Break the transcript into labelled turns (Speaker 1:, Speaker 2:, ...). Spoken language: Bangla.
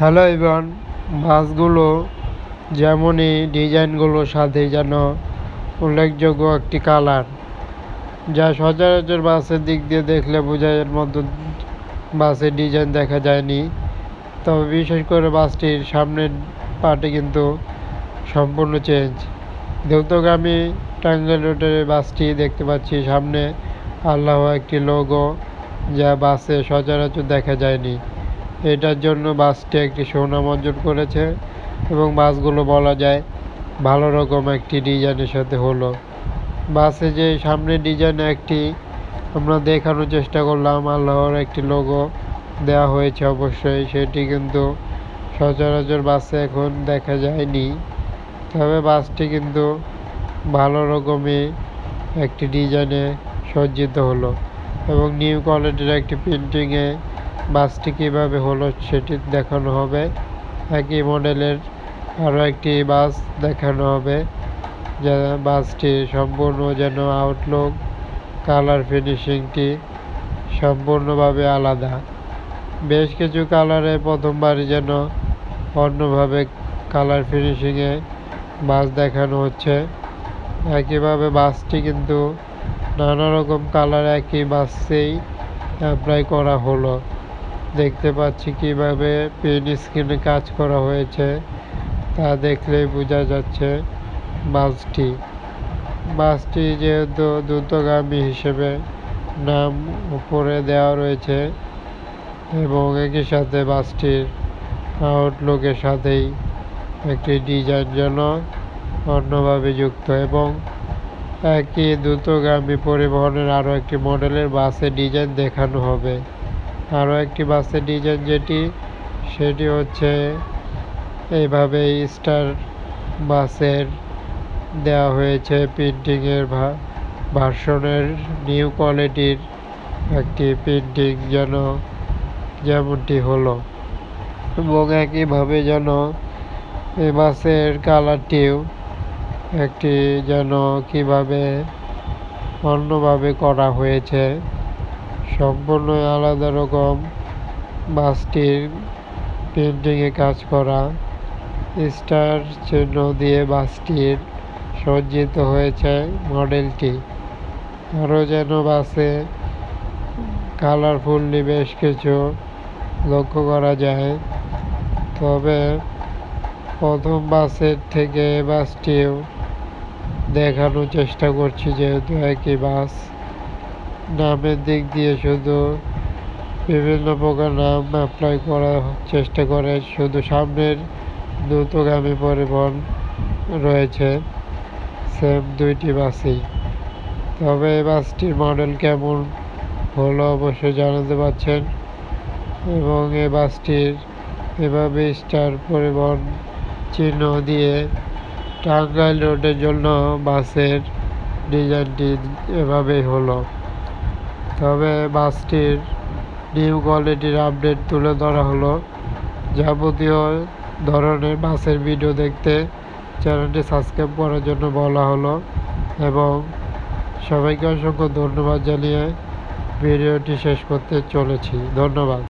Speaker 1: হ্যালো ইভান বাসগুলো যেমনই ডিজাইনগুলোর সাথে যেন উল্লেখযোগ্য একটি কালার। যা সচরাচর বাসের দিক দিয়ে দেখলে বোঝা এর মতো বাসের ডিজাইন দেখা যায়নি। তবে বিশেষ করে বাসটির সামনের পার্টে কিন্তু সম্পূর্ণ চেঞ্জ। দ্রুতগামী টাঙ্গাইল রোডের বাসটি দেখতে পাচ্ছি সামনে আল্লাহ একটি লোগো যা বাসে সচরাচর দেখা যায়নি। এটার জন্য বাসটি একটি সুনাম অর্জন করেছে এবং বাসগুলো বলা যায় ভালো রকম একটি ডিজাইনের সাথে হলো। বাসে যে সামনে ডিজাইনে একটি, আমরা দেখানোর চেষ্টা করলাম, আল্লাহর একটি লোগো দেওয়া হয়েছে অবশ্যই, সেটি কিন্তু সচরাচর বাসে এখন দেখা যায়নি। তবে বাসটি কিন্তু ভালো রকমই একটি ডিজাইনে সজ্জিত হলো এবং নিউ কোয়ালিটির একটি প্রিন্টিংয়ে বাসটি কীভাবে হলো সেটি দেখানো হবে। একই মডেলের আরও একটি বাস দেখানো হবে, যা বাসটি সম্পূর্ণ যেন আউটলুক কালার ফিনিশিংটি সম্পূর্ণভাবে আলাদা। বেশ কিছু কালারে প্রথমবারই যেন অন্যভাবে কালার ফিনিশিংয়ে বাস দেখানো হচ্ছে। একইভাবে বাসটি কিন্তু নানা রকম কালার একই বাসেই অ্যাপ্লাই করা হলো। দেখতে পাচ্ছি কীভাবে পেন স্ক্রিনে কাজ করা হয়েছে, তা দেখলেই বোঝা যাচ্ছে বাসটি। বাসটি যেহেতু দ্রুতগামী হিসেবে নাম উপরে দেওয়া রয়েছে এবং একই সাথে বাসটির আউটলুকের সাথেই একটি ডিজাইন যেন অন্যভাবে যুক্ত এবং একই দ্রুতগামী পরিবহনের আরও একটি মডেলের বাসের ডিজাইন দেখানো হবে। আরও একটি বাসের ডিজাইন যেটি, সেটি হচ্ছে এইভাবে স্টার বাসের দেওয়া হয়েছে প্রিন্টিংয়ের ভার্সনের নিউ কোয়ালিটির একটি প্রিন্টিং যেন, যেমনটি হলো। এবং একইভাবে যেন এই বাসের কালারটিও একটি যেন কীভাবে অন্যভাবে করা হয়েছে। সম্পূর্ণ আলাদা রকম। বাসটির পেন্টিংয়ে কাজ করা। স্টার চিহ্ন দিয়ে বাসটির সজ্জিত হয়েছে মডেলটি। আরও যেন বাসে কালারফুললি বেশ কিছু লক্ষ্য করা যায়। তবে প্রথম বাসের থেকে বাসটিও দেখানোর চেষ্টা করছি, যেহেতু একই বাস। নামের দিক দিয়ে শুধু বিভিন্ন প্রকার নাম অ্যাপ্লাই করার চেষ্টা করে। শুধু সামনের দ্রুতগামী পরিবহন রয়েছে। সেম দুইটি বাসই। তবে এই বাসটির মডেল কেমন হলো অবশ্যই জানাতে পারছেন। এবং এই বাসটির এভাবে স্টার পরিবহন চিহ্ন দিয়ে টাঙ্গাইল রোডের জন্য বাসের ডিজাইনটি এভাবেই হলো। তবে বাসটির নিউ কোয়ালিটির আপডেট তুলে ধরা হলো। যাবতীয় ধরনের বাসের ভিডিও দেখতে চ্যানেলটি সাবস্ক্রাইব করার জন্য বলা হলো এবং সবাইকে অসংখ্য ধন্যবাদ জানিয়ে ভিডিওটি শেষ করতে চলেছি। ধন্যবাদ।